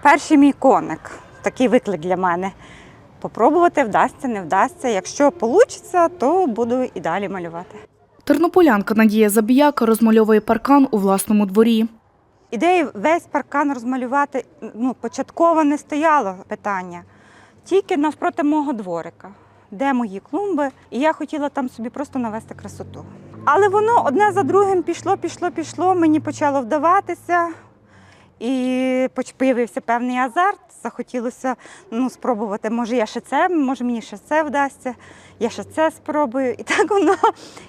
Перший мій коник такий виклик для мене. Попробувати вдасться, не вдасться. Якщо вийде, то буду і далі малювати. Тернополянка Надія Забіяка розмальовує паркан у власному дворі. Ідеї весь паркан розмалювати ну, початково не стояло питання. Тільки навпроти мого дворика, де мої клумби, і я хотіла там собі просто навести красоту. Але воно одне за другим пішло, пішло, пішло. Мені почало вдаватися, і появився певний азарт. Захотілося ну, спробувати, може, я ще це, може мені ще це вдасться, я ще це спробую. І так воно,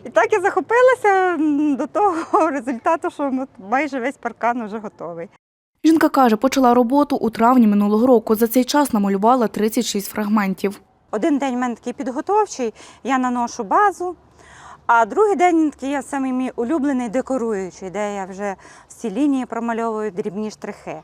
і так я захопилася до того результату, що майже весь паркан вже готовий. Жінка каже, почала роботу у травні минулого року. За цей час намалювала 36 фрагментів. Один день в мене такий підготовчий, я наношу базу, а другий день такий я самий мій улюблений декоруючий, де я вже всі лінії промальовую дрібні штрихи.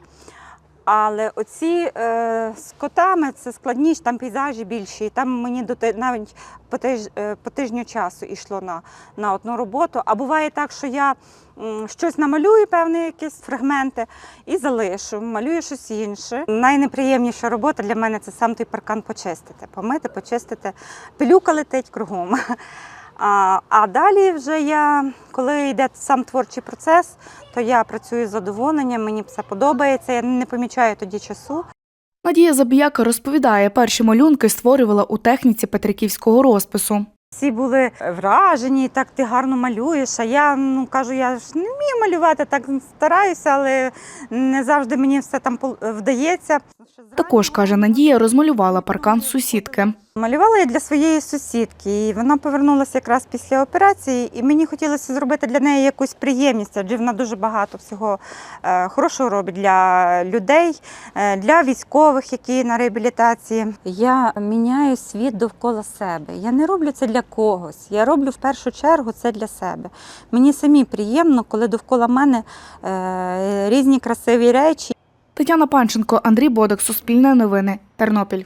Але оці е, з котами це складніше, там пейзажі більші. Там мені до навіть по, тиж, е, по тижню часу йшло на, на одну роботу. А буває так, що я м, щось намалюю, певні якісь фрагменти, і залишу, малюю щось інше. Найнеприємніша робота для мене це сам той паркан почистити, помити, почистити. Пилюка летить кругом. А, а далі вже я, коли йде сам творчий процес, то я працюю з задоволенням, мені все подобається, я не помічаю тоді часу. Надія Забіяка розповідає, перші малюнки створювала у техніці петриківського розпису. Всі були вражені, так ти гарно малюєш. А я ну кажу, я ж не вмію малювати, так стараюся, але не завжди мені все там вдається. Також, каже Надія, розмалювала паркан сусідки. Малювала я для своєї сусідки, і вона повернулася якраз після операції, і мені хотілося зробити для неї якусь приємність, адже вона дуже багато всього е, хорошого робить для людей, е, для військових, які на реабілітації. Я міняю світ довкола себе. Я не роблю це для когось. Я роблю в першу чергу це для себе. Мені самі приємно, коли довкола мене е, різні красиві речі. Тетяна Панченко, Андрій Бодак, Суспільне новини, Тернопіль.